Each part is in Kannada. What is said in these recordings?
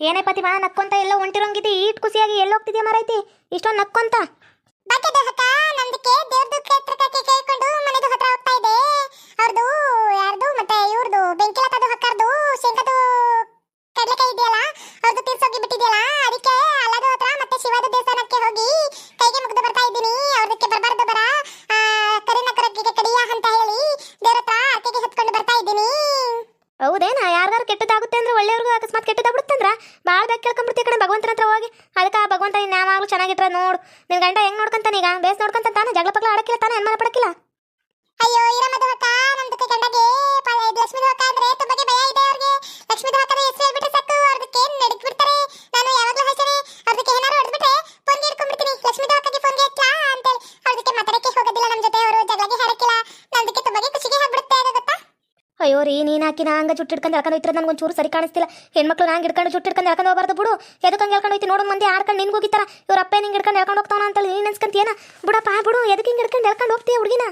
ಏನೇ ಪತಿಮಾ ನಕ್ಕೊಂತ ಎಲ್ಲ ಹೊಂಟಿರೋಂಗಿದ್ದಿ ಈಟ್ ಖುಷಿಯಾಗಿ ಎಲ್ಲ ಹೋಗ್ತಿದ್ಯಾ ಮರೈತಿ ಇಷ್ಟೊಂದು ನಕ್ಕೊಂತ? ಬಕೆಟ್ ಹಕ್ಕ ನಂದಕ್ಕೆ ದೇವ್ರದ್ದು ಕ್ಷೇತ್ರಕ್ಕೆ ಮನೆದು ಹತ್ರ ಇದೆ ಯಾರ್ದು ಮತ್ತೆ ಇವ್ರದ್ದು ಬೆಂಕಿಲತದು ಹಕ್ಕರ್ದು, ಶೇಂಗದು ಇನ್ನು ಯಾವಾಗಲೂ ಚೆನ್ನಾಗಿಟ್ರೆ ನೋಡು. ನಿನ್ ಗಂಡ ಹೆಂಗ್ ನೋಡ್ಕೊಂತಾನೆ ಈಗ? ಬೇಸ್ ನೋಡ್ಕೊಂತ ತಾನೆ? ಜಗಳ ಪಗ್ಲ ಆಡಕ್ಕಿಲ್ಲ ತಾನೆ? ಅನ್ಮಾನ ಪಡಕ್ಕಿಲ್ಲ? ಅಯ್ಯೋ ಇರಮದು ಹಕ್ಕ ನಮ್ದಕ್ಕೆ ಗಂಡಗೆ ಪ- ಇದು ಲಕ್ಷ್ಮೀದು ಹಕ್ಕ ಅಂದ್ರೆ ತುಂಬಾಗೆ ಭಯ ಇದೆ ಅವ್ರಿಗೆ. ಲಕ್ಷ್ಮಿ ಹಕ್ಕದ ಹೆಸರು ಹೇಳ್ಬಿಟ್ರೆ ಸಾಕು ಅವ್ರದಕ್ಕೆ ನಡಕ್ ಬಿಡ್ತಾರೆ ನಾನು ಯಾವಾಗ್ಲೂ ಹೇಳ್ತೇನೆ ಅವ್ರದಕ್ಕೆ ಏನಾರು ಹೊಡೆದ್ಬಿಟ್ರೆ ಫೋನ್ಗೆ ಹಿಡ್ಕೊಂಡ್ಬಿಡ್ತೀನಿ. ಲಕ್ಷ್ಮೀದು ಹಕ್ಕಗೆ ಫೋನ್ಗೆ ಚಾ ಅಂತೇಳಿ. ಅವ್ರದಕ್ಕೆ ಮಾತಾಡಕ್ಕೆ ಹೋಗೋದಿಲ್ಲ ನಮ್ ಜೊತೆ, ಅವರು ಜಗಳಗೆ ಹಾಡಕ್ಕಿಲ್ಲ ನಮ್ದಕ್ಕೆ ತುಂಬಾಗೆ ಖುಷಿಗೆ ಆಗ್ಬಿಡುತ್ತೆ ಅದು ಗೊತ್ತಾ ಅಯ್ಯೋ ರೀ, ನೀನು ಹಾಕಿ ನಾ ಹಂಗ ಚುಟ್ಟಿಡ್ಕೊಂಡು ಎಳ್ಕೊಂಡು ಹೋಯ್ತಿರೋದು ನನಗೆ ಒಂಚೂರು ಸರಿ ಕಾಣಿಸ್ತಿಲ್ಲ. ಹೆಣ್ಮಕ್ಳು ನಂಗೆ ಹಿಡ್ಕೊಂಡು ಚುಟ್ಟಿಡ್ಕೊಂಡು ಎಳ್ಕೊಂಡು ಹೋಗ್ಬಾರ್ದು ಬಿಡು. ಎದಕ್ಕೆ ಹಂಗೆ ಎಳ್ಕೊಂಡು ಹೋಯ್ತಿ ನೋಡೋ ಮಂದಿ ಆಡ್ಕೊಂಡು ನಿನ್ಗೆ ಹೋಗಿತ್ತಾರ. ಇವ್ರ ಅಪ್ಪ ನಿಂಗೆ ಹಿಡ್ಕೊಂಡು ಎಳ್ಕೊಂಡು ಹೋಗ್ತಾವ ಅಂತ ನೀನು ಅನ್ಸ್ಕಂತೀಯನ ಬಿಡಪ್ಪ, ಬಿಡು. ಎದಕ್ಕೆ ಹಿಂಗೆ ಹಿಡ್ಕೊಂಡು ಎಳ್ಕೊಂಡು ಹೋಗ್ತೀಯ ಹುಡುಗಿನ?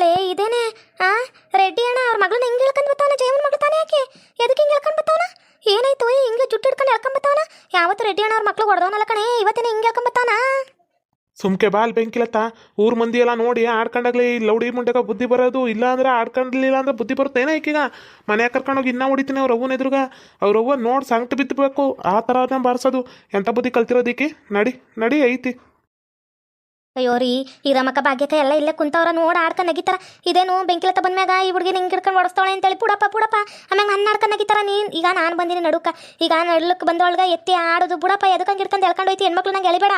ಲೇ, ಇದೇನೆ, ಆ, ರೆಡ್ಡಿ ಅಣ್ಣ ಅವ್ರ ಮಗಳನ್ನ ಹಿಂಗೆ ಹೇಳ್ಕೊಂಡು ಬರ್ತಾವನ ಜಯಮನ್ ಮಗಳು ತಾನೇ ಯಾಕೆ? ಎದಕ್ಕೆ ಹಿಂಗೆ ಹೇಳ್ಕೊಂಡು ಬರ್ತಾವನ ಏನಾಯ್ತು? ಹಿಂಗೆ ಜುಟ್ಟು ಹಿಡ್ಕೊಂಡು ಎಳ್ಕೊಂಡು ಬರ್ತಾವನ ಯಾವತ್ತು ರೆಡ್ಡಿ ಅಣ್ಣ ಅವ್ರ ಮಕ್ಳು ಹೊಡೆದವನಲ್ಲ ಕಣೆ ಇವತ್ತೇನೆ ಹಿಂಗೆ ಹೇಳ್ಕೊಂಡು ಬರ್ತಾವನ ಸುಮ್ಕೆ ಬಾಲ್ ಬೆಂಕಿಲತ್ತ ಊರ್ ಮಂದಿ ಎಲ್ಲ ನೋಡಿ ಆಡ್ಕೊಂಡಾಗ್ಲಿ ಲೌಡಿ ಮುಂಡೆಗ ಬುದ್ಧಿ ಬರೋದು ಇಲ್ಲ ಅಂದ್ರೆ ಆಡ್ಕೊಂಡ್ಲಿಲ್ಲ ಅಂದ್ರೆ ಬುದ್ಧಿ ಬರುತ್ತೆ. ಏನೋ ಈಗೀಗ ಮನೆ ಕರ್ಕೊಂಡೋಗಿ ಇನ್ನೂ ಹೊಡಿತೀನಿ ಅವ್ರ ಅವ್ವನ ಎದುರುಗ. ಅವ್ರ ಅವ್ವ ನೋಡಿ ಸಂಕಟ ಬಿದ್ದಬೇಕು ಆ ಥರನೇ ಬಾರಿಸೋದು. ಎಂಥ ಬುದ್ಧಿ ಕಲ್ತಿರೋದಿಕ್ಕೆ ನಡಿ ನಡಿ ಐತಿ. ಅಯ್ಯೋ ರೀ ಈ ರಮಕ ಭಾಗ್ಯಕ ಎಲ್ಲ ಇಲ್ಲೇ ಕುಂತವ್ರ ನೋಡಿ ಆಡ್ಕೊಂಡು ನಗಿತಾರ. ಇದೇನು ಬೆಂಕಿಲತ್ತ ಬಂದ್ಮ್ಯಾಗ ಈ ಹುಡುಗಿ ನಿಂಗೆ ಹಿಡ್ಕೊಂಡು ಅಂತ ಅಂತೇಳಿ ಪುಡಪ್ಪ ಪುಡಪ್ಪ. ಆಮ್ಯಾಗ ನನ್ನ ಆಡ್ಕೊಂಡು ನಗಿತಾರ ನೀನ್. ಈಗ ನಾನು ಬಂದಿನಿ ನಡುಕ. ಈಗ ನಡ್ಲಕ್ ಬಂದೊಳಗ ಎತ್ತಿ ಆಡೋದು ಬುಡಪ್ಪ ಎದಕ್ಕಂಗೆ ಹಿಡ್ಕೊಂಡು ಎಳ್ಕೊಂಡು ಹೋಯ್ತಿ ಹೆಣ್ಮಕ್ಳು ನಂಗೆ ಎಳಿಬೇಡ.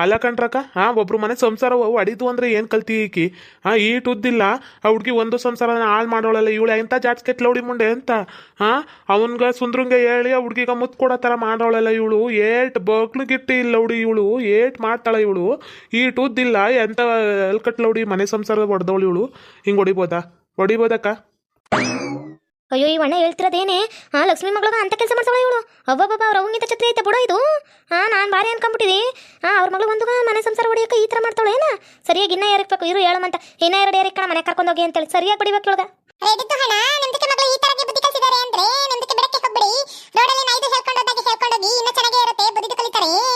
ಅಲ್ಲ ಕಣ್ರಕ್ಕ? ಹಾ, ಒಬ್ರು ಮನೆ ಸಂಸಾರ ಅಡಿತು ಅಂದ್ರೆ ಏನು ಕಲ್ತಿ ಈಕಿ? ಹಾಂ ಈಟ್ ಉದ್ದಿಲ್ಲ ಆ ಹುಡ್ಗಿ ಒಂದು ಸಂಸಾರ ಹಾಳು ಮಾಡೋಳಲ್ಲ. ಇವಳು ಎಂಥ ಜಾಡ್ಸ್ಕೆಟ್ ಲೌಡಿ ಮುಂಡೆ ಅಂತ? ಹಾ, ಅವನ್ಗ ಸುಂದ್ರಂಗೆ ಹೇಳಿ ಆ ಹುಡ್ಗಿಗ ಮುತ್ ಕೊಡೋ ಥರ ಮಾಡೋಳಲ್ಲ ಇವಳು. ಏಟ್ ಬಗ್ಲಿಗಿಟ್ಟು ಇಲ್ಲ ಲೌಡಿ ಇವಳು. ಏಟ್ ಮಾಡ್ತಾಳೆ ಇವಳು. ಈಟ್ ಉದ್ದಿಲ್ಲ ಎಂಥ ಎಲ್ಕಟ್ ಲೌಡಿ ಮನೆ ಸಂಸಾರ ಹೊಡೆದವಳು ಇವಳು. ಹಿಂಗೆ ಹೊಡಿಬೋದಾ ಹೊಡಿಬೋದಕ್ಕ ಅಯ್ಯೋ, ಈ ಅಣ್ಣ ಹೇಳ್ತಿರೋದೇನೆ. ಆ, ಲಕ್ಷ್ಮಿ ಮಗಳಿಗೆ ಅಂತ ಕೆಲಸ ಮಾಡ್ಸೋಳ ಇವಳು. ಬಾಬಾ, ಅವ್ರ ಅವಂಗಿಂತ ಛತ್ರಿ ಐತೆ, ಬಿಡೋ ಇದು. ಹಾ ನಾನು ಭಾರಿ ಅನ್ಕೊಂಬಿಟ್ಟಿದಿ ಹಾ ಅವ್ರ ಮಗಳು ಒಂದು ಮನೆ ಸಂಸಾರ ಹೊಡಿಯೋಕೆ ಈ ಥರ ಮಾಡ್ತಾಳೆ, ಏನ? ಸರಿಯಾಗಿ ಇನ್ನ ಏರಿಕ್ಬೇಕು ಇರು ಹೇಳಮಂತ ಇನ್ನ ಎರಡು ಏರಿಕಣ ಮನೆ ಕರ್ಕೊಂಡು ಹೋಗಿ ಅಂತೇಳಿ. ಸರಿಯಾಗಿ ಬಡಿಬೇಕು ಇವಾಗ ಹೇಳ್ಕೊಂಡೋಗಿ ಇನ್ನೂ ಚೆನ್ನಾಗೇ ಇರುತ್ತೆ, ಬುದ್ಧಿ ಕಲಿತಾರೆ.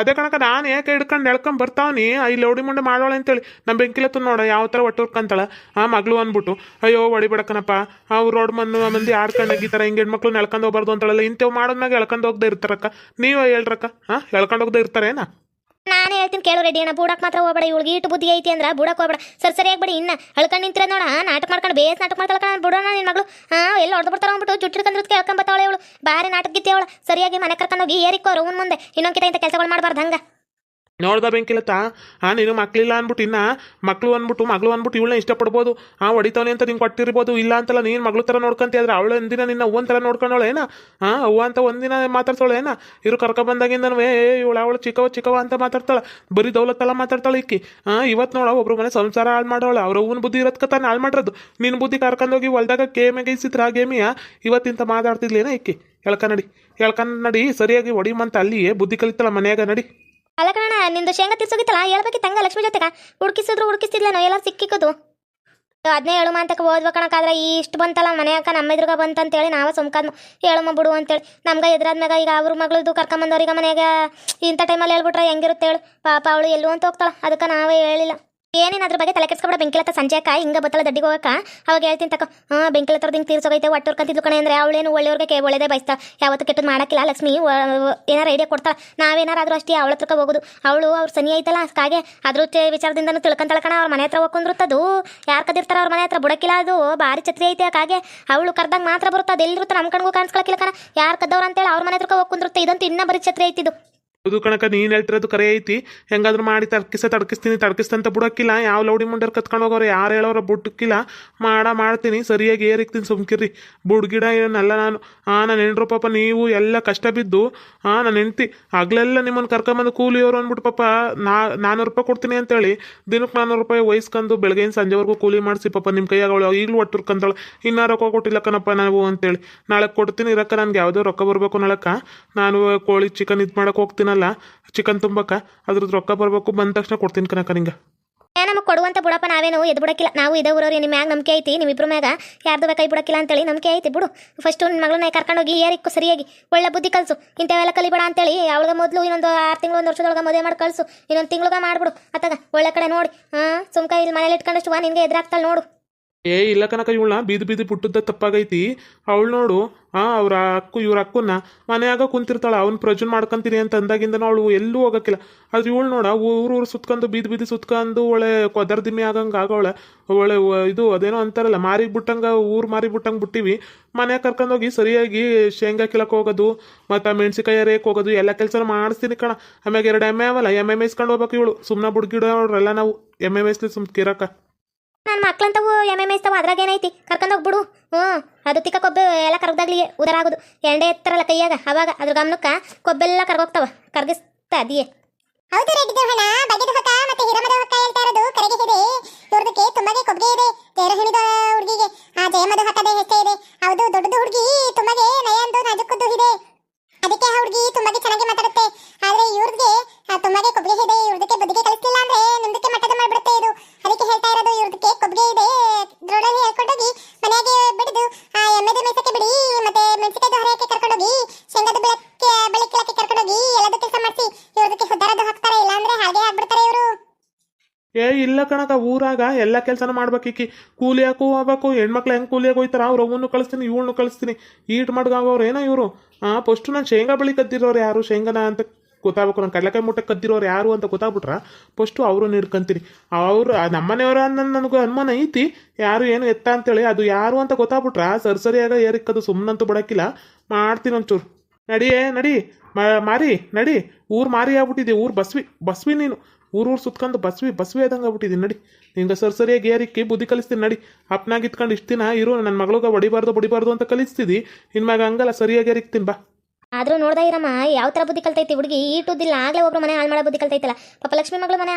ಅದೇ ಕಣಕ ನಾನು ಏಕೆ ಹಿಡ್ಕೊಂಡು ಎಳ್ಕೊಂಡು ಬರ್ತಾವನಿ? ಇಲ್ಲಿ ಲೌಡಿ ಮುಂಡೆ ಮಾಡೋಳೆ ಅಂತೇಳಿ. ನಮ್ಮ ಬೆಂಕಿಲತ್ತು ನೋಡ, ಯಾವ ಥರ ಒಟ್ಟು ಹುರ್ಕಂತಾಳ ಆ, ಮಗಳು ಅಂದ್ಬಿಟ್ಟು, ಅಯ್ಯೋ ಹೊಡಿಬಿಡಕನಪ್ಪ ಅವ್ರು ರೋಡ್ ಮಂದು ಮಂದಿ ಆಡ್ಕೊಂಡು ನಗಿತಾರ ಹಿಂಗೆ ಹೆಣ್ಮಕ್ಳು ನೆಳ್ಕೊಂಡು ಹೋಗ್ಬಾರ್ದು ಅಂತಾಳಲ್ಲ, ಇಂಥವು ಮಾಡೋದ್ನಾಗ ಎಳ್ಕೊಂಡು ಹೋಗ್ದೆ ಇರ್ತಾರಕ್ಕ. ನೀವು ಹೇಳ್ರಕ್ಕ ಹಾಂ ಎಳ್ಕೊಂಡು ಹೋಗ್ದೆ ಇರ್ತಾರೇನಾ? ನಾನು ಹೇಳ್ತೀನಿ ಕೇಳು ರೆಡಿ ಅಣ್ಣ. ಬೂಡಕ್ ಮಾತ್ರ ಹೋಗ್ಬೇಡ. ಇವಳಿಗೆ ಇಟ್ಟು ಬುದ್ಧಿ ಐತಿ ಅಂದ್ರೆ ಬೂಡಕ್ಕೆ ಹೋಗ್ಬೇಡ. ಸರಿ ಸರಿಯಾಗಿ ಬಿಡಿ ಇನ್ನ ಅಳ್ಕೊಂಡು ನಿಂತಿರ ನೋಡ. ನಾಟಕ ಮಾಡ್ಕೊಂಡು ಬೇಸ್ ನಾಟಕ ಮಾಡ್ತಾಳ ಕಣ. ಬಿಡೋಣ ನಿನ್ನ ಮಗಳು. ಹಾಂ ಎಲ್ಲ ಹೊಡೆದು ಬಿಡ್ತಾರ ಅಂದ್ಬಿಟ್ಟು ಕೇಳ್ಕೊಂಡ್ ಬರ್ತಾವಳೆ ಇವಳು. ಬಾರಿ ನಾಟಕ ಗಿತ್ತಿ ಅವಳು. ಸರಿಯಾಗಿ ಮನೆ ಕರ್ಕೊಂಡು ಹೋಗಿ ಏರಿಕೋ ಅವ್ನು ಮುಂದೆ. ಇನ್ನೊಂದ್ಕಿತ ಇಂಥ ಕೆಲಸಗಳು ಮಾಡಬಾರ್ದು ಹಂಗ. ನೋಡ್ದ ಬೆಂಕಿಲತ್ತ, ಆ, ನೀನು ಮಕ್ಳಿಲ್ಲ ಅಂದ್ಬಿಟ್ಟು ಇನ್ನ, ಮಕ್ಳು ಅಂದ್ಬಿಟ್ಟು ಮಗಳು ಅಂದ್ಬಿಟ್ಟು ಇವಳನ್ನ ಇಷ್ಟಪಡ್ಬೋದು. ಆ, ಹೊಡಿತಾವನೆ ಅಂತ ನಿಂಗೆ ಕೊಟ್ಟಿರ್ಬೋದು. ಇಲ್ಲ ಅಂತಲ್ಲ, ನೀನು ಮಗಳು ಥರ ನೋಡ್ಕೊಂತಿ ಆದ್ರೆ ಅವಳು ಒಂದಿನ ನಿನ್ನ ಅವ್ವನ ಥರ ಏನ? ಹಾಂ ಅವ್ವ ಅಂತ ಒಂದಿನ ಇರು ಕರ್ಕೊ ಬಂದಾಗಿಂದನೂ ಏ ಇವಳು, ಅವಳು ಚಿಕ್ಕವ ಚಿಕ್ಕವ ಅಂತ ಮಾತಾಡ್ತಾಳೆ. ಬರೀ ದೌಲತ್ತಲ್ಲ ಮಾತಾಡ್ತಾಳೆ ಇಕ್ಕಿ ಹಾಂ ಇವತ್ತು ನೋಡ, ಒಬ್ರು ಮನೆ ಸಂಸಾರ ಹಾಳು ಮಾಡೋಳು ಅವ್ರ ಅವ್ವನ ಬುದ್ಧಿ ಇರೋದ್ಕ ತಾನು ಹಾಳು ಮಾಡಿರೋದು. ನಿನ್ನ ಬುದ್ಧಿ ಕರ್ಕೊಂಡೋಗಿ ಹೊಲ್ದಾಗ ಗೇಮಿಗೆ ಇಸಿದ್ರ ಆ ಗೇಮಿಯ? ಇವತ್ತಿಂತ ಮಾತಾಡ್ತಿದ್ಲೇನ ಇಕ್ಕಿ ಹೇಳ್ಕ ನಡಿ. ಹೇಳ್ಕ ನಡಿ, ಸರಿಯಾಗಿ ಹೊಡಿಮಂತ ಅಲ್ಲಿಯೇ ಬುದ್ಧಿ ಕಲಿತಾಳ ಮನೆಯಾಗ, ನಡಿ. ಅಲ್ಲ ಕಣ ನಿಂದು ಶೇಂಗಾ ತಿರ್ಸೋಗಿತ್ತಲ್ಲ ಹೇಳ್ಬೇಕಿ ತಂಗ ಲಕ್ಷ್ಮಿ ಜೊತೆಗ. ಹುಡುಕಿಸಿದ್ರು ಹುಡುಕಿಸ್ತಿದ್ಲೇನೋ ಎಲ್ಲ ಸಿಕ್ಕಿಕ್ಕದು ಅದನ್ನೇ ಹೇಳು ಅಂತಕ್ಕೆ ಈ ಇಷ್ಟು ಬಂತಲ್ಲ ಮನೆಯಾಕ ನಮ್ಮ ಎದುರುಗ ಬಂತಂತೇಳಿ ನಾವೇ ಸುಮ್ಕಾದ್ನು ಹೇಳಮ್ಮ ಬಿಡು ಅಂತೇಳಿ. ನಮ್ಗೆ ಎದುರಾದ್ಮ್ಯಾಗ ಈಗ ಅವ್ರ ಮಗಳದು ಕರ್ಕೊಂಬಂದವ್ರಿಗೆ ಮನೆಯಾಗ ಇಂಥ ಟೈಮಲ್ಲಿ ಹೇಳ್ಬಿಟ್ರೆ ಹೆಂಗಿರುತ್ತೆ ಹೇಳು. ಪಾಪ ಅವಳು ಎಲ್ಲೂ ಅಂತ ಹೋಗ್ತಾಳ, ಅದಕ್ಕೆ ನಾವೇ ಹೇಳಿಲ್ಲ. ಏನೇನು ಅದ್ರ ಬಗ್ಗೆ ತಲೆ ಕೆಡ್ಸ್ಕೊಬೇಡ, ಬೆಂಕಿಲತ್ತ ಸಂಜೆಕ, ಹಿಂಗ ಬತ್ತಲ ದಡ್ಡಿಗೆ ಹೋಗಕ್ಕ ಅವಾಗ ಹೇಳ್ತೀನಿ ತಕೋ, ಹಾಂ ಬೆಂಕಿಲತ್ತವ್ರ ಹಿಂಗೆ ತೀರ್ಸೋಗೈತೆ ಒಟ್ಟು ಕಂತಿದ್ದು ಕಣೆ ಅಂದ್ರೆ ಅವಳೇನು ಒಳ್ಳೆಯವ್ರಿಗೆ ಕೇ, ಒಳ್ಳೆದೇ ಬಯಸ್ತಾ. ಯಾವತ್ತು ಕೆಟ್ಟದ್ದು ಮಾಡಕ್ಕಿಲ್ಲ, ಲಕ್ಷ್ಮಿ ಏನಾರ ಐಡಿಯಾ ಕೊಡ್ತಾಳ. ನಾವೇನಾರಾದ್ರೂ ಅಷ್ಟೇ ಅವಳ ಹತ್ರಕ್ಕೆ ಹೋಗೋದು. ಅವಳು ಅವ್ರ ಸನಿ ಐತಲ್ಲ, ಹಾಗೆ ಅದ್ರ ವಿಚಾರದಿಂದನೂ ತಿಳ್ಕೊಂತಾಳ ಕಣ, ಅವ್ರ ಮನೆ ಹತ್ರ ಹೋಗ್ಕೊಂಡಿರ್ತದು ಯಾರು ಕದಿರ್ತಾರ ಅವ್ರ ಮನೆ ಹತ್ರ ಬುಡಕಿಲ್ಲ ಅದು, ಭಾರಿ ಛತ್ರಿ ಐತೆ ಹಾಗೆ ಅವಳು ಕರ್ದಾಗ ಮಾತ್ರ ಬರುತ್ತೆ, ಅದು ಎಲ್ಲಿರುತ್ತೆ ನಮ್ಮ ಕಣ್ಗೂ ಕಾಣಿಸ್ಕೊಳಕ್ಕಿಲ್ಲ ಕಣ. ಯಾರು ಕದ್ದವ್ರು ಅಂತೇಳಿ ಅವ್ರ ಮನೆ ಹತ್ರಕ್ಕೆ ಹೋಗ್ಕೊಂಡಿರುತ್ತೆ, ಇದಂತೂ ಇನ್ನೂ ಬರೀ ಛತ್ರಿ ಐತಿದು. ಅದು ಕಣಕ ನೀನು ಹೇಳ್ತಿರೋದು ಕರೆ ಐತಿ. ಹೆಂಗಾದ್ರೂ ಮಾಡಿ ತಡ್ಕಿಸ, ತಡ್ಕಿಸ್ತೀನಿ, ತಡ್ಕಿಸ್ತಂತ ಬಿಡೋಕ್ಕಿಲ್ಲ ಯಾವ ಲೌಡಿ ಮುಂಡರ್ ಕತ್ಕೊಂಡು ಹೋಗೋರು, ಯಾರು ಹೇಳೋರ ಬುಟ್ಟಕ್ಕಿಲ್ಲ. ಮಾಡ, ಮಾಡ್ತೀನಿ. ಸರಿಯಾಗಿ ಏರಿಕ್ತೀನಿ ಸುಮ್ಕಿರಿ ಬುಡ್ಗಿಡ ಏನಲ್ಲ ನಾನು. ಹಾಂ ನನ್ನ ಹೆಂಡ್ರು ಪಾಪ, ನೀವು ಎಲ್ಲ ಕಷ್ಟ ಬಿದ್ದು ಹಾಂ ನನ್ನ ಹೆಂಡ್ತಿ, ಹಗ್ಲೆಲ್ಲ ನಿಮ್ಮನ್ನು ಕರ್ಕೊಂಬಂದು ಕೂಲಿಯವರು ಅಂದ್ಬಿಟ್ಟು ಪಾಪ, ನಾ ನಾನ್ನೂರು ರೂಪಾಯಿ ಕೊಡ್ತೀನಿ ಅಂತೇಳಿ, ದಿನಕ್ಕೆ ನಾನ್ನೂರು ರೂಪಾಯಿ ವಹಿಸ್ಕೊಂಡು ಬೆಳಗ್ಗೆಯಿಂದ ಸಂಜೆವರೆಗೂ ಕೂಲಿ ಮಾಡಿಸಿ, ಪಾಪ ನಿಮ್ಮ ಕೈಯಾಗ ಅವಳು ಈಗಲೂ ಒಟ್ಟು ಇರ್ಕೊಂತಾಳೆ ಇನ್ನೂ ರೊಕ್ಕ ಕೊಟ್ಟಿಲ್ಲ ಕಣಪ್ಪ ನಾವು ಅಂತೇಳಿ. ನಾಳೆ ಕೊಡ್ತೀನಿ ಇರಕ್ಕ ನನಗೆ ಯಾವುದೋ ರೊಕ್ಕ ಬರಬೇಕು ನಾಳಕ್ಕ. ನಾನು ಕೋಳಿ ಚಿಕನ್ ಇದು ಮಾಡೋಕೆ ಹೋಗ್ತೀನಲ್ಲ. ಚಿಕನ್ ತುಂಬಕ್ಕ, ಅದ್ರದ್ದು ರೊಕ್ಕ ಬರಬೇಕು, ಬಂದ ತಕ್ಷಣ ಕೊಡ್ತೀನಿ ಕನಕ ನಿಂಗೆ. ಏ, ನಮಗೆ ಕೊಡುವಂತ ಬಿಡಪ್ಪ ನಾವೇನು ಎದ್ದು ಬಿಡಕ್ಕಿಲ್ಲ. ನಾವು ಇದೇ ಊರವ್ರಿ ನಿಮ್ಮ ಮ್ಯಾಗ ನಂಬಿಕೆ ಐತಿ, ನಿಮ್ಮಿಬ್ರು ಮ್ಯಾಗ ಯಾರ್ದು ಕೈ ಬಿಡಕ್ಕಿಲ್ಲ ಅಂತೇಳಿ ನಂಬಿಕೆ ಐತಿ, ಬಿಡು. ಫಸ್ಟು ನಿನ್ನ ಮಗಳನ್ನ ಕರ್ಕೊಂಡೋಗಿ ಏರಿಕ್ಕು ಸರಿಯಾಗಿ, ಒಳ್ಳೆ ಬುದ್ಧಿ ಕಲಸು. ಇಂಥವೆಲ್ಲ ಕಲಿಬೇಡ ಅಂತೇಳಿ ಅವಳಗ ಮೊದಲು ಇನ್ನೊಂದು ಆರು ತಿಂಗಳು, ಒಂದು ವರ್ಷದೊಳಗೆ ಮದುವೆ ಮಾಡಿ ಕಳಿಸು. ಇನ್ನೊಂದು ತಿಂಗಳಿಗೆ ಮಾಡ್ಬಿಡು. ಅತ್ತಾಗ, ಒಳ್ಳೆ ಕಡೆ ನೋಡಿ. ಹಾಂ ಸುಮ್ಕ ಇಲ್ಲಿ ಮನೇಲಿ ಇಟ್ಕೊಂಡಷ್ಟು ವಾ, ನಿನಗೆ ಎದುರಾಗ್ತಾಳೆ ನೋಡು. ಏ, ಇಲ್ಲ ಕನಕ ಇವಳನ್ನ ಬೀದಿ ಬೀದಿ ಪುಟ್ಟದ್ದ ತಪ್ಪಾಗೈತಿ. ಅವಳು ನೋಡು ಹಾಂ ಅವ್ರ ಅಕ್ಕು, ಇವ್ರ ಅಕ್ಕನ್ನ ಮನೆಯಾಗ ಕುಂತಿರ್ತಾಳೆ, ಅವ್ನ ಪ್ರಜನ್ ಮಾಡ್ಕೊಂತೀನಿ ಅಂತ ಅಂದಾಗಿಂದ ಅವಳು ಎಲ್ಲೂ ಹೋಗಕ್ಕಿಲ್ಲ. ಆದ್ರೆ ಇವಳು ನೋಡ ಊರು ಊರು ಸುತ್ಕೊಂಡು ಬೀದಿ ಬೀದಿ ಸುತ್ಕೊಂಡು ಒಳ್ಳೆ ಕೊದರ್ ದಿಮ್ಮಿ ಆಗಂಗೆ ಆಗವಳೆ ಒಳ್ಳೆ ಇದು, ಅದೇನೋ ಅಂತಾರಲ್ಲ, ಮಾರಿ ಬಿಟ್ಟಂಗ, ಊರು ಮಾರಿ ಬಿಟ್ಟಂಗೆ ಬಿಟ್ಟಿವಿ. ಮನೆಯಾಗ ಕರ್ಕೊಂಡೋಗಿ ಸರಿಯಾಗಿ ಶೇಂಗಾ ಕಿಲಕ್ಕೆ ಹೋಗೋದು, ಮತ್ತು ಮೆಣಸಿಕಾಯಿ ರೇಕ್ ಹೋಗೋದು, ಎಲ್ಲ ಕೆಲಸ ಮಾಡಿಸ್ತೀನಿ ಕಣ. ಆಮ್ಯಾಗ ಎರಡು ಎಮ್ಮೆ ಅವಲ್ಲ, ಎಮ್ಮೆ ಮೇಯ್ಸ್ಕೊಂಡು ಹೋಗ್ಬೇಕು ಇವಳು. ಸುಮ್ಮನೆ ಬುಡ್ಗಿಡೋರೆಲ್ಲ ನಾವು, ಎಮ್ಮೆ ಮೇಯ್ಸ್ಲಿ ಸುಮ್ ಕಿರಕ ನನ್ನ ಮಕ್ಳಂತವು ಎಂ ಎಂ ಐಸ್ತಾವ ಅದ್ರಾಗ ಏನೈತಿ? ಕರ್ಕೊಂಡು ಹೋಗ್ಬಿಡು. ಹ್ಞೂ ಅದು ತಿಕ್ಕ ಕೊಬ್ಬೆ ಎಲ್ಲ ಕರ್ಗದಾಗ್ಲಿ, ಉದರ ಆಗೋದು. ಎಂಡೆ ಎತ್ತರಲ್ಲ ಕೈಯಾಗ, ಅವಾಗ ಅದ್ರ ಗಮನಕ್ಕೆ ಕೊಬ್ಬೆಲ್ಲ ಕರ್ಗೋಗ್ತಾವ. ಕರ್ಗಿಸ್ತಾ ಅದಿಯೇ. ಹೌದು ರೀ ಹಣ ಬಗೆದು ಹೊಕ್ಕ ಮತ್ತೆ ಹಿರಮದ ಹೊಕ್ಕ ಹೇಳ್ತಾ ಕರೆಗೆ ಇದೆ ಇವ್ರದಕ್ಕೆ ತುಂಬಾಗೆ ಕೊಬ್ಗೆ ಇದೆ ಜಯರಹಿಣಿದ ಹುಡುಗಿಗೆ ಆ ಜಯಮದ ಹೊಕ್ಕದ ಹೆಸೆ ಇದೆ ಹೌದು ದೊಡ್ಡದು ಹುಡುಗಿ ತುಂಬಾಗೆ ನಯಂದು ನಾಜುಕದ್ದು ಇದೆ ಅದಕ್ಕೆ ಆ ಹುಡುಗಿ ತುಂಬಾಗೆ ಚೆನ್ನಾಗಿ ಮಾತಾಡುತ್ತೆ ಆದ್ರೆ ಇವ್ರಿಗೆ ತುಂಬಾಗೆ ಕೊಬ್ಗೆ ಇದೆ ಇವ್ರದಕ್ಕೆ ಬುದ್ಧಿಗೆ ಕಲಿಸ್ಲಿಲ್ಲ ಅಂದ್ರೆ ನಿಮ್ದಕ್ಕೆ ಮಟ್ಟದ ಮಾಡ್ಬಿಡುತ್ತೆ ಇದು ಅದಕ್ಕೆ ಹೇಳ್ತಾ ಇರೋದು ಇವ್ರದಕ್ಕೆ ಕೊಬ್ಗೆ ಇದೆ ರೋಡಲ್ಲಿ ಹೇಳ್ಕೊಂಡೋಗಿ ಮನೆಯಾಗೆ ಬಿಡಿದು ಆ ಎಮ್ಮೆದು ಮೇಸಕ್ಕೆ ಬಿಡಿ ಮತ್ತೆ ಮೆಣಸಿಕಾಯ್ದು ಹರಿಯಕ್ಕೆ ಕರ್ಕೊಂಡೋಗಿ ಶೇಂಗಾದ ಬೆಳಕ್ಕೆ ಬೆಳಕಿಲಕ್ಕೆ ಕರ್ಕೊಂಡೋಗಿ ಎಲ್ಲದೂ ಕೆಲಸ ಮಾಡಿಸಿ ಇವ್ರದಕ್ಕೆ ಹುದ್ದಾರದು ಹಾಕ್ತಾರೆ ಇಲ್ಲಾಂದ್ರೆ ಹಾಗೆ ಆಗ್ಬಿಡ್ತಾರೆ ಇವರು ಏ ಇಲ್ಲ ಕಣಕ ಊರಾಗ ಎಲ್ಲ ಕೆಲಸನ ಮಾಡ್ಬೇಕೀಕಿ ಕೂಲಿ ಹಾಕೋ ಹೋಗ್ಬೇಕು ಹೆಣ್ಮಕ್ಳು ಹೆಂಗೆ ಕೂಲಿಯಾಗ ಹೋಯ್ತಾರ ಅವ್ರು ಅವನು ಕಳಿಸ್ತೀನಿ, ಇವಳನ್ನು ಕಳಿಸ್ತೀನಿ. ಈಟ್ ಮಾಡ್ಗಾಗೋರು ಏನೋ ಇವರು? ಹಾಂ ಫಸ್ಟು ನಾನು ಶೇಂಗಾ ಬಳಿ ಕದ್ದಿರೋರು ಯಾರು? ಶೇಂಗಾನ ಅಂತ ಗೊತ್ತಾಗಬೇಕು, ನಾನು ಕಡಲೆಕಾಯಿ ಮುಟ್ಟೆ ಕದ್ದಿರೋರು ಯಾರು ಅಂತ ಗೊತ್ತಾಗ್ಬಿಟ್ರ? ಫಸ್ಟು ಅವರು ಹಿಡ್ಕೊಂತೀನಿ ಅವರು ನಮ್ಮನೆಯವರ ನನ್ನ ನನಗೂ ಅನುಮಾನ ಐತಿ. ಯಾರು ಏನು ಎತ್ತ ಅಂತೇಳಿ, ಅದು ಯಾರು ಅಂತ ಗೊತ್ತಾಗ್ಬಿಟ್ರ? ಸರಿ ಸರಿಯಾಗ ಏರಿಕ್ಕದು ಸುಮ್ಮನಂತೂ ಬಿಡಕ್ಕಿಲ್ಲ ಮಾಡ್ತೀನಿ ಒಂಚೂರು. ನಡಿಯೇ ನಡಿ. ಮಾರಿ ನಡಿ. ಊರು ಮಾರಿ ಆಗ್ಬಿಟ್ಟಿದೆ ಊರು ಬಸ್ವಿ ಬಸ್ವಿ ನೀನು. ಊರು ಊರು ಸುತ್ಕೊಂಡು ಬಸ್ವಿ ಬಸ್ವಿ ಆದಂಗೆ ಆಗ್ಬಿಟ್ಟಿದ್ದೀನಿ ನಡಿ. ನಿಂಗೆ ಸರ್ ಸರಿಯಾಗಿ ಏರಿಕ್ಕಿ ಬುದ್ಧಿ ಕಲಿಸ್ತೀನಿ. ನಡಿ. ಅಪ್ನಾಗ ಇತ್ಕೊಂಡು ಇಷ್ಟು ದಿನ ಇರು. ನನ್ನ ಮಗಳಿಗೆ ಹೊಡಿಬಾರ್ದು ಹೊಡಿಬಾರ್ದು ಅಂತ ಕಲಿಸ್ತಿದ್ದಿ. ಮಗ ಹಂಗಲ್ಲ ಸರಿಯಾಗಿ ಏರಿಕ್ತೀನಿ ಬಾ. ಆದರೂ ನೋಡ್ದಾ ಇರಮ್ಮ ಯಾವ ಥರ ಬುದ್ಧಿ ಕಲ್ತೈತಿ ಹುಡುಗಿ? ಈಟುದಿಲ್ಲ ಆಗಲೇ ಒಬ್ರು ಮನೆ ಹಾಳು ಮಾಡೋ ಬುದ್ಧಿ ಕಲ್ತೈತಲ್ಲ. ಪಾಪ ಲಕ್ಷ್ಮಿ ಮಗಳು ಮನೆ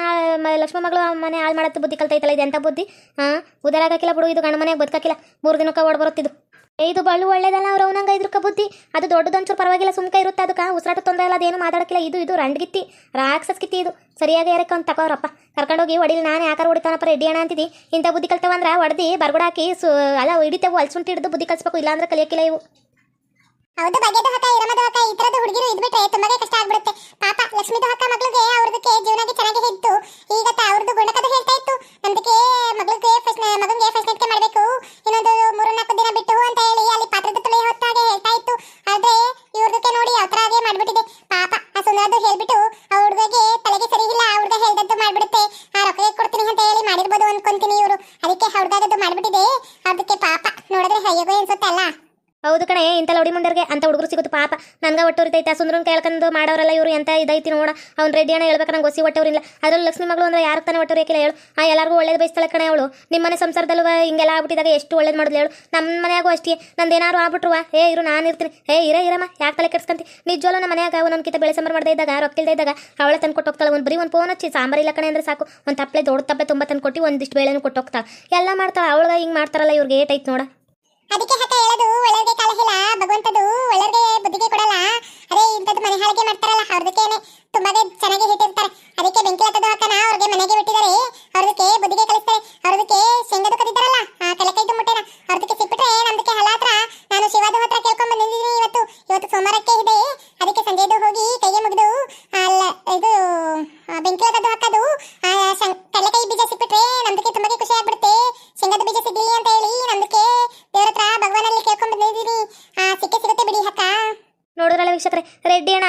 ಲಕ್ಷ್ಮಿ ಮಗಳು ಮನೆ ಹಾಳು ಮಾಡೋದು ಬುದ್ಧಿ ಕಲ್ತೈತಲ್ಲ ಇದು ಎಂಥ ಬುದ್ಧಿ ಹಾಂ ಉದಾರಾಗಕ್ಕಿಲ್ಲ ಬಿಡು ಇದು ಗಂಡ ಮನೆಗೆ ಬದುಕಾಕಿಲ್ಲ. ಮೂರು ದಿನಕ್ಕೆ ಓಡ್ ಬರುತ್ತಿದ್ದು ಏ, ಇದು ಬಳ್ಳು ಒಳ್ಳೇದಲ್ಲ ಅವ್ರು, ಅವನಂಗ ಇದ್ರ ಬುದ್ಧಿ. ಅದು ದೊಡ್ಡದೊಂಚೂರು ಪರವಾಗಿಲ್ಲ, ಸುಮ್ಕ ಇರುತ್ತೆ. ಅದಕ್ಕೆ ಉಸಿರಾಟ ತೊಂದರೆ ಇಲ್ಲ ಅದೇನು ಮಾತಾಡಕ್ಕಿಲ್ಲ. ಇದು ಇದು ರಂಡ್ಗಿತ್ತಿ, ರಾಕ್ಷಸ್ ಕಿತ್ತಿ ಇದು. ಸರಿಯಾಗಿ ಯಾರಕ್ಕೆ ತಕೋರಪ್ಪ. ಕರ್ಕೊಂಡು ಕರ್ಕೊಂಡೋಗಿ ಹೊಡಿಲಿ ನಾನು ಯಾಕಾರ ಹೊಡಿತಾನಪ್ಪ ರೆಡಿ ಅಣ್ಣ ಅಂತಿದ್ದಿ ಇಂಥ ಬುದ್ಧಿ ಕಲ್ತವಂದ್ರೆ ಹೊಡೆದಿ ಬರ್ಗುಡ ಹಾಕಿ ಸು, ಅಲ್ಲ, ಹಿಡಿತೇವು, ಅಲ್ಸುಂಟಿ ಹಿಡಿದು ಬುದ್ಧಿ ಕಲಿಸ್ಬೇಕು. ಇಲ್ಲಾಂದ್ರೆ ಕಲಿಯಕ್ಕಿಲ್ಲ ಇವು. ಹೌದು, ಬಗೆದ ಹಕ್ಕ, ಇರಮದ ಹಕ್ಕ, ಈ ತರದ ಹುಡುಗಿರು ಇದ್ಬಿಟ್ರೆ ತುಂಬಾನೇ ಕಷ್ಟ ಆಗ್ಬಿಡುತ್ತೆ. ಪಾಪ, ಲಕ್ಷ್ಮೀದ ಹಕ್ಕ ಮಗಳಿಗೆ ಅವ್ರದಕ್ಕೆ ಜೀವನಕ್ಕೆ ಚೆನ್ನಾಗಿ ಇತ್ತು. ಈಗ ಅವ್ರದ್ದು ಗುಣಕದ ಹೇಳ್ತಾ ಇತ್ತು. ನಮ್ದಕ್ಕೆ ಮಗಳಿಗೆ ಫಸ್ಟ್ ಮಗನಿಗೆ ಫಸ್ಟ್ ನೈಟ್ಗೆ ಮಾಡಬೇಕು. ಇನ್ನೊಂದು ಮೂರು ನಾಲ್ಕು ದಿನ ಬಿಟ್ಟು ಅಂತ ಹೇಳಿ ಅಲ್ಲಿ ಪಾತ್ರದ ತುಳಿ ಹೊತ್ತಾಗೆ ಹೇಳ್ತಾ ಇತ್ತು. ಆದ್ರೆ ಇವ್ರದಕ್ಕೆ ನೋಡಿ ಯಾವ ತರ ಹಾಗೆ ಮಾಡ್ಬಿಟ್ಟಿದೆ ಪಾಪ ಆ ಸುಂದರದ್ದು ಹೇಳ್ಬಿಟ್ಟು ಆ ಹುಡುಗಗೆ ತಲೆಗೆ ಸರಿ ಇಲ್ಲ ಆ ಹುಡುಗ ಹೇಳ್ದದ್ದು ಮಾಡ್ಬಿಡುತ್ತೆ ಆ ರೊಕ್ಕ ಕೊಡ್ತೀನಿ ಅಂತ ಹೇಳಿ ಮಾಡಿರ್ಬೋದು ಅನ್ಕೊಂತೀನಿ ಇವರು ಅದಕ್ಕೆ ಹುಡುಗದ್ದು ಮಾಡ್ಬಿಟ್ಟಿದೆ ಅದಕ್ಕೆ ಪಾಪ ನೋಡಿದ್ರೆ ಹೈಯಗೋ ಅನ್ಸುತ್ತೆ ಅಲ್ಲ ಹೌದು ಕಣೆ ಇಂಥ ಲೌಡಿ ಮುಂಡರ್ಗೆ ಅಂತ ಹುಡುಗರು ಸಿಗುತ್ತೆ ಪಾಪ ನನ್ಗೆ ಒಟ್ಟೋರಿತೈತೆ ಸುಂದ್ರನ್ ಕೇಳ್ಕೊಂಡು ಮಾಡೋರಲ್ಲ ಇವರು ಎಂತ ಇದೈತಿ ನೋಡ. ಅವ್ನು ರೆಡ್ಡಿ ಅಣ್ಣ ಹೇಳ್ಬೇಕು ನಂಗೆ ಗೊಸಿ ಒಟ್ಟವ್ರಿಲ್ಲ ಅದ್ರಲ್ಲಿ ಲಕ್ಷ್ಮಿ ಮಗಳು ಅಂದ್ರೆ ಯಾರು ತಾನೇ ಒಟ್ಟವ್ರಿಕಿಲ್ಲ ಹೇಳು. ಆ ಎಲ್ಲರಿಗೂ ಒಳ್ಳೇದು ಬಯಸ್ತಾಳೆ ಕಣೆ ಅವಳು. ನಿಮ್ಮ ಮನೆ ಸಂಸಾರದಲ್ಲೂ ಹಿಂಗೆಲ್ಲ ಆಗ್ಬಿಟ್ಟಿದಾಗ ಎಷ್ಟು ಒಳ್ಳೇದು ಮಾಡಿದ್ಲು ಹೇಳು. ನಮ್ಮ ಮನೆಯಾಗೂ ಅಷ್ಟೇ. ನಂದು ಏನಾರು ಆಗ್ಬಿಟ್ರುವ ಏ ಇರು, ನಾನು ಇರ್ತೀನಿ. ಏ ಇರ ಇರಮ್ಮ, ಯಾಕೆ ತಲೆ ಕೆಡ್ಸ್ಕಂತಿ? ನಿಜವಲ್ಲ ನಮ್ಮ ಮನ್ಯಾಗ ಒಂದೊಂದ್ಕಿತ ಬೆಳೆ ಸಾಂಬಾರು ಮಾಡ್ದೆ ಇದ್ದಾಗ ರೊಕ್ಕಿಲ್ದೇ ಇದ್ದಾಗ ಅವಳೆ ತಂದು ಕೊಟ್ಟು ಹೋಗ್ತಾಳೆ. ಒಂದು ಬರೀ ಒಂದು ಫೋನ್ ಹಚ್ಚಿ, ಸಾಂಬಾರ್ ಇಲ್ಲ ಕಣೆ ಅಂದ್ರೆ ಸಾಕು. ಒಂದು ತಪ್ಪಲೆ ದೊಡ್ಡ ತಪ್ಪಲೆ ತುಂಬ ತಂದು ಕೊಟ್ಟು ಒಂದಿಷ್ಟು ಬೇಳೆನೂ ಕೊಟ್ಟು ಹೋಗ್ತಾಳೆ. ಎಲ್ಲ ಮಾಡ್ತಾಳೆ. ಅವಳಗ ಹಿಂಗೆ ಮಾಡ್ತಾರಲ್ಲ ಇವ್ರಿಗೆ ಏಟೈತೆ ನೋಡ. ಅದಕ್ಕೆ ಹಠ ಹೇಳೋದು ಒಳ್ಳೆಯವ್ರಿಗೆ ಕಾಲ ಹೇಳ. ಭಗವಂತದು ಒಳ್ಳೆಯವ್ರಿಗೆ ಬುದ್ಧಿಗೆ ಕೊಡಲ್ಲ. ಅದೇ ಇಂಥದ್ದು ಮನೆ ಹಾಳಿಗೆ ಮಾಡ್ತಾರಲ್ಲ, ಅವ್ರದಕ್ಕೇನೆ ತುಂಬಾನೇ ಚೆನ್ನಾಗಿ ಹಿಟ್ಟಿರ್ತಾರೆ ಅದಕ್ಕೆ ಬೆಂಕಿ ಹತ್ತದ ಹಾಕನ ಅವ್ರಿಗೆ ಮನೆಗೆ ಬಿಟ್ಟಿದ್ದಾರೆ. ಅವ್ರದಕ್ಕೆ ಬುದ್ಧಿಗೆ ಕಲಿಸ್ತಾರೆ. ಅವ್ರದಕ್ಕೆ ಶೇಂಗದ ಕದಿದ್ದಾರಲ್ಲ ಆ ಕಲೆಕೈದು ಮುಟ್ಟೆನ ಅವ್ರದಕ್ಕೆ ಸಿಕ್ಬಿಟ್ರೆ ನಮ್ದಕ್ಕೆ ಹಲ ಹತ್ರ ನಾನು ಶಿವಾದ ಹತ್ರ ಕೇಳ್ಕೊಂಡ್ ಬಂದಿದ್ದೀನಿ ಇವತ್ತು ಇವತ್ತು ಸೋಮವಾರಕ್ಕೆ ಇದೆ ಅದಕ್ಕೆ ಸಂಜೆದು ಹೋಗಿ ಕೈಗೆ ಮುಗಿದು ಅಲ್ಲ ಇದು ಆ, ಬೆಂಕಿ ಹತ್ತದು ಹಾಕೋದು ಆ, ಶಂ- ಕಡಲೆಕಾಯಿ ಬೀಜ ಸಿಕ್ಬಿಟ್ರೆ ನೋಡಿದ್ರಲ್ಲ ವೀಕ್ಷಕರೇ ರೆಡ್ಡಿ ಅಣ್ಣ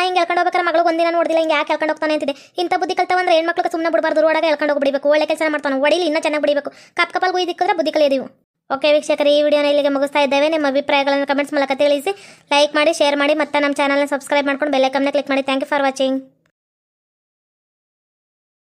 ಹೋಗ್ಬೇಕಾರೆ ಮಗಳು ಒಂದಿನ ನೋಡಿದಿಲ್ಲ, ಹಿಂಗೆ ಯಾಕೆ ಹೇಳ್ಕೊಂಡು ಹೋಗ್ತಾನೆ ಅಂತಿದೆ ಇಂಥ ಬುದ್ಧಿ ಕಲ್ತವಂದ್ರೆ ಹೆಣ್ಮಕ್ಳಿಗೆ ಸುಮ್ಮನೆ ಬಿಡಬಾರ್ದು, ರೋಡಾಗ ಹೇಳ್ಕೊಂಡು ಹೋಗ್ಬಿಡಬೇಕು. ಒಳ್ಳೆ ಕೆಲಸ ಮಾಡ್ತಾನೆ, ಒಡಿಲಿ ಇನ್ನೂ ಚೆನ್ನಾಗಿ ಬಿಡಬೇಕು. ಕಪ್ ಕಪಲ್ ಗುಯ್ದಿಕ್ಕಿದ್ರೆ ಬುದ್ಧಿ ಕಲಿಯದಿವು. ಓಕೆ ವೀಕ್ಷಕರೇ, ಈ ವಿಡಿಯೋನ ಇಲ್ಲಿಗೆ ಮುಗಿಸ್ತಾ ಇದ್ದೇವೆ. ನಿಮ್ಮ ಅಭಿಪ್ರಾಯಗಳನ್ನು ಕಮೆಂಟ್ಸ್ ಮೂಲಕ ತಿಳಿಸಿ ಲೈಕ್ ಮಾಡಿ ಶೇರ್ ಮಾಡಿ, ಮತ್ತೆ ನಮ್ಮ ಚಾನಲ್ನ ಸಬ್ಸ್ಕ್ರೈಬ್ ಮಾಡ್ಕೊಂಡು ಬೆಲ್ಲೈಕಮ್ನ ಕ್ಲಿಕ್ ಮಾಡಿ. Thank you for watching